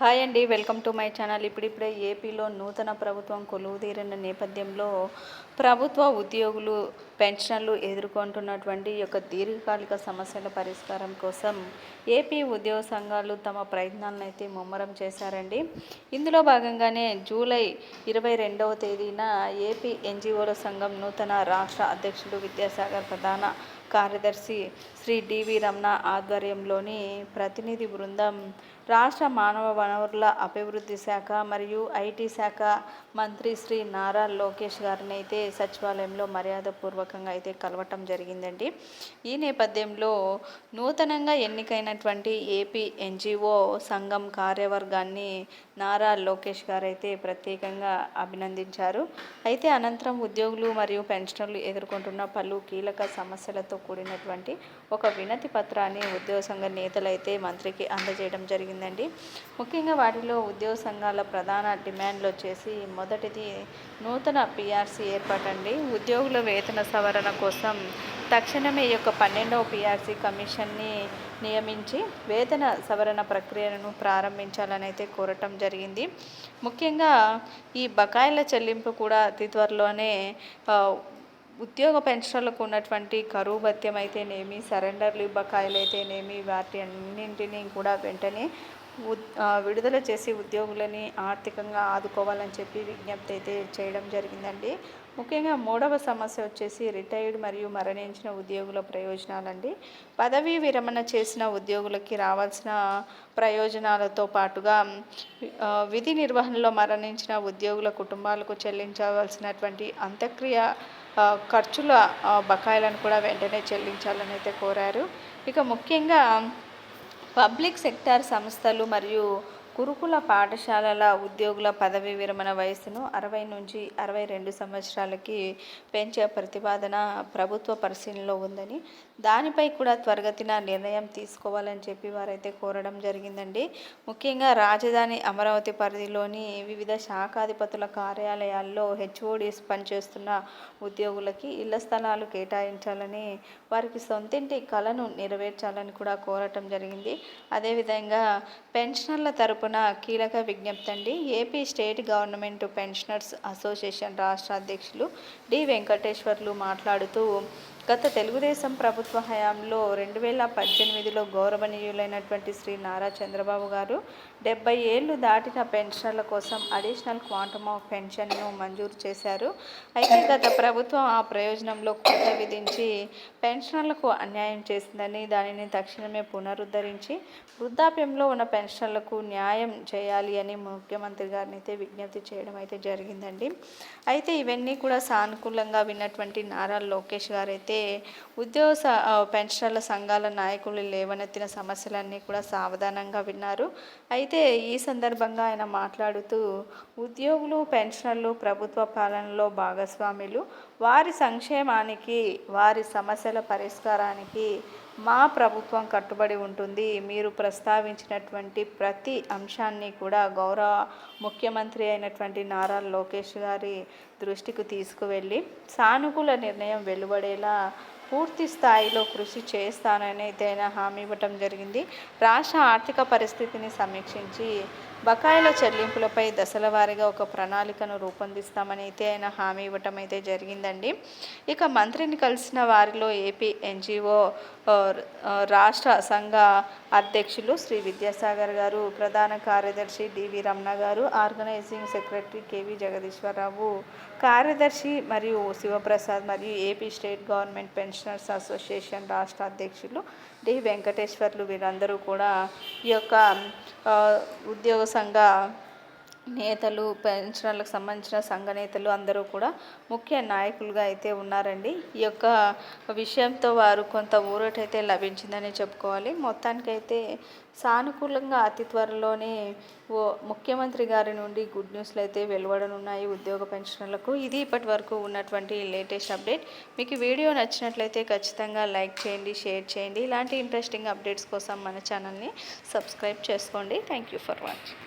Hi అండి welcome to my channel. ఇప్పుడిప్పుడే ఏపీలో నూతన ప్రభుత్వం కొలువుదీరిన నేపథ్యంలో ప్రభుత్వ ఉద్యోగులు పెన్షన్లు ఎదుర్కొంటున్నటువంటి యొక్క దీర్ఘకాలిక సమస్యల పరిష్కారం కోసం ఏపీ ఉద్యోగ సంఘాలు తమ ప్రయత్నాలను అయితే ముమ్మరం చేశారండి. ఇందులో భాగంగానే జూలై ఇరవై రెండవ తేదీన ఏపీ ఎన్జిఓల సంఘం నూతన రాష్ట్ర అధ్యక్షుడు విద్యాసాగర్ ప్రధాన కార్యదర్శి శ్రీ డివి రమణ ఆధ్వర్యంలోని ప్రతినిధి బృందం రాష్ట్ర మానవ వనరుల అభివృద్ధి శాఖ మరియు ఐటీ శాఖ మంత్రి శ్రీ నారా లోకేష్ గారిని అయితే సచివాలయంలో మర్యాదపూర్వకంగా అయితే కలవటం జరిగిందండి. ఈ నేపథ్యంలో నూతనంగా ఎన్నికైనటువంటి ఏపీ ఎన్జిఓ సంఘం కార్యవర్గాన్ని నారా లోకేష్ గారు అయితే ప్రత్యేకంగా అభినందించారు. అయితే అనంతరం ఉద్యోగులు మరియు పెన్షనర్లు ఎదుర్కొంటున్న పలు కీలక సమస్యలతో కూడినటువంటి ఒక వినతి పత్రాన్ని ఉద్యోగ సంఘ నేతలు అయితే మంత్రికి అందజేయడం జరిగిందండి. ముఖ్యంగా వాటిలో ఉద్యోగ సంఘాల ప్రధాన డిమాండ్లు వచ్చేసి మొదటిది నూతన పిఆర్సీ ఏర్పాటండి. ఉద్యోగుల వేతన సవరణ కోసం తక్షణమే యొక్క పన్నెండవ పిఆర్సీ కమిషన్ని నియమించి వేతన సవరణ ప్రక్రియను ప్రారంభించాలని అయితే కోరటం జరిగింది. ముఖ్యంగా ఈ బకాయిల చెల్లింపు కూడా అతి త్వరలోనే ఉద్యోగ పెన్షన్లకు ఉన్నటువంటి కరువు భత్యం అయితేనేమి సరెండర్లు బకాయిలు అయితేనేమి వాటి అన్నింటినీ కూడా వెంటనే విడుదల చేసి ఉద్యోగులని ఆర్థికంగా ఆదుకోవాలని చెప్పి విజ్ఞప్తి అయితే చేయడం జరిగిందండి. ముఖ్యంగా మూడవ సమస్య వచ్చేసి రిటైర్డ్ మరియు మరణించిన ఉద్యోగుల ప్రయోజనాలండి. పదవీ విరమణ చేసిన ఉద్యోగులకి రావాల్సిన ప్రయోజనాలతో పాటుగా విధి నిర్వహణలో మరణించిన ఉద్యోగుల కుటుంబాలకు చెల్లించవలసినటువంటి అంత్యక్రియ ఖర్చుల బకాయిలను కూడా వెంటనే చెల్లించాలని అయితే కోరారు. ఇక ముఖ్యంగా పబ్లిక్ సెక్టార్ సంస్థలు మరియు గురుకుల పాఠశాలల ఉద్యోగుల పదవీ విరమణ వయసును అరవై నుంచి అరవై రెండు సంవత్సరాలకి పెంచే ప్రతిపాదన ప్రభుత్వ పరిశీలనలో ఉందని దానిపై కూడా త్వరగతిన నిర్ణయం తీసుకోవాలని చెప్పి వారైతే కోరడం జరిగిందండి. ముఖ్యంగా రాజధాని అమరావతి పరిధిలోని వివిధ శాఖాధిపతుల కార్యాలయాల్లో హెచ్ఓడిస్ పనిచేస్తున్న ఉద్యోగులకి ఇళ్ళ స్థలాలు కేటాయించాలని వారికి సొంతింటి కళను నెరవేర్చాలని కూడా కోరటం జరిగింది. అదేవిధంగా పెన్షనర్ల తరపు తరపున కీలక విజ్ఞప్తి అండి. AP state government pensioners association రాష్ట్ర అధ్యక్షులు డి వెంకటేశ్వర్లు మాట్లాడుతూ గత తెలుగుదేశం ప్రభుత్వ హయాంలో రెండు వేల పద్దెనిమిదిలో గౌరవనీయులైనటువంటి శ్రీ నారా చంద్రబాబు గారు డెబ్బై ఏళ్ళు దాటిన పెన్షన్ల కోసం అడిషనల్ క్వాంటమ్ ఆఫ్ పెన్షన్ను మంజూరు చేశారు. అయితే గత ప్రభుత్వం ఆ ప్రయోజనంలో కొత్త విధించి పెన్షన్లకు అన్యాయం చేసిందని దానిని తక్షణమే పునరుద్ధరించి వృద్ధాప్యంలో ఉన్న పెన్షన్లకు న్యాయం చేయాలి అని ముఖ్యమంత్రి గారిని అయితే విజ్ఞప్తి చేయడం అయితే జరిగిందండి. అయితే ఇవన్నీ కూడా సానుకూలంగా విన్నటువంటి నారా లోకేష్ గారు అలాగే ఉద్యోగ పెన్షనర్ల సంఘాల నాయకులు లేవనెత్తిన సమస్యలన్నీ కూడా సావధానంగా విన్నారు. అయితే ఈ సందర్భంగా ఆయన మాట్లాడుతూ ఉద్యోగులు పెన్షనర్లు ప్రభుత్వ పాలనలో భాగస్వాములు వారి సంక్షేమానికి వారి సమస్యల పరిష్కారానికి మా ప్రభుత్వం కట్టుబడి ఉంటుంది. మీరు ప్రస్తావించినటువంటి ప్రతి అంశాన్ని కూడా గౌరవ ముఖ్యమంత్రి అయినటువంటి నారా లోకేష్ గారి దృష్టికి తీసుకువెళ్ళి సానుకూల నిర్ణయం వెలువడేలా పూర్తి స్థాయిలో కృషి చేస్తానని అయితే ఆయన హామీ ఇవ్వటం జరిగింది. రాష్ట్ర ఆర్థిక పరిస్థితిని సమీక్షించి బకాయిల చెల్లింపులపై దశల వారీగా ఒక ప్రణాళికను రూపొందిస్తామని అయితే ఆయన హామీ ఇవ్వటం అయితే జరిగిందండి. ఇక మంత్రిని కలిసిన వారిలో ఏపీ ఎన్జిఓ రాష్ట్ర సంఘ అధ్యక్షులు శ్రీ విద్యాసాగర్ గారు ప్రధాన కార్యదర్శి డివి రమణ గారు ఆర్గనైజింగ్ సెక్రటరీ కేవి జగదీశ్వరరావు కార్యదర్శి మరియు శివప్రసాద్ మరియు AP state government pensioners association రాష్ట్ర అధ్యక్షులు డి. వెంకటేశ్వర్లు వీరందరూ కూడా ఈ యొక్క ఉద్యోగ సంఘ నేతలు పెన్షనర్లకు సంబంధించిన సంఘ నేతలు అందరూ కూడా ముఖ్య నాయకులుగా అయితే ఉన్నారండి. ఈ యొక్క విషయంతో వారు కొంత ఊరటైతే లభించిందని చెప్పుకోవాలి. మొత్తానికైతే సానుకూలంగా అతి త్వరలోనే ఓ ముఖ్యమంత్రి గారి నుండి గుడ్ న్యూస్లు అయితే వెలువడనున్నాయి ఉద్యోగ పెన్షనర్లకు. ఇది ఇప్పటి వరకు ఉన్నటువంటి లేటెస్ట్ అప్డేట్. మీకు వీడియో నచ్చినట్లయితే ఖచ్చితంగా లైక్ చేయండి షేర్ చేయండి. ఇలాంటి ఇంట్రెస్టింగ్ అప్డేట్స్ కోసం మన ఛానల్ని సబ్స్క్రైబ్ చేసుకోండి. Thank you for watching.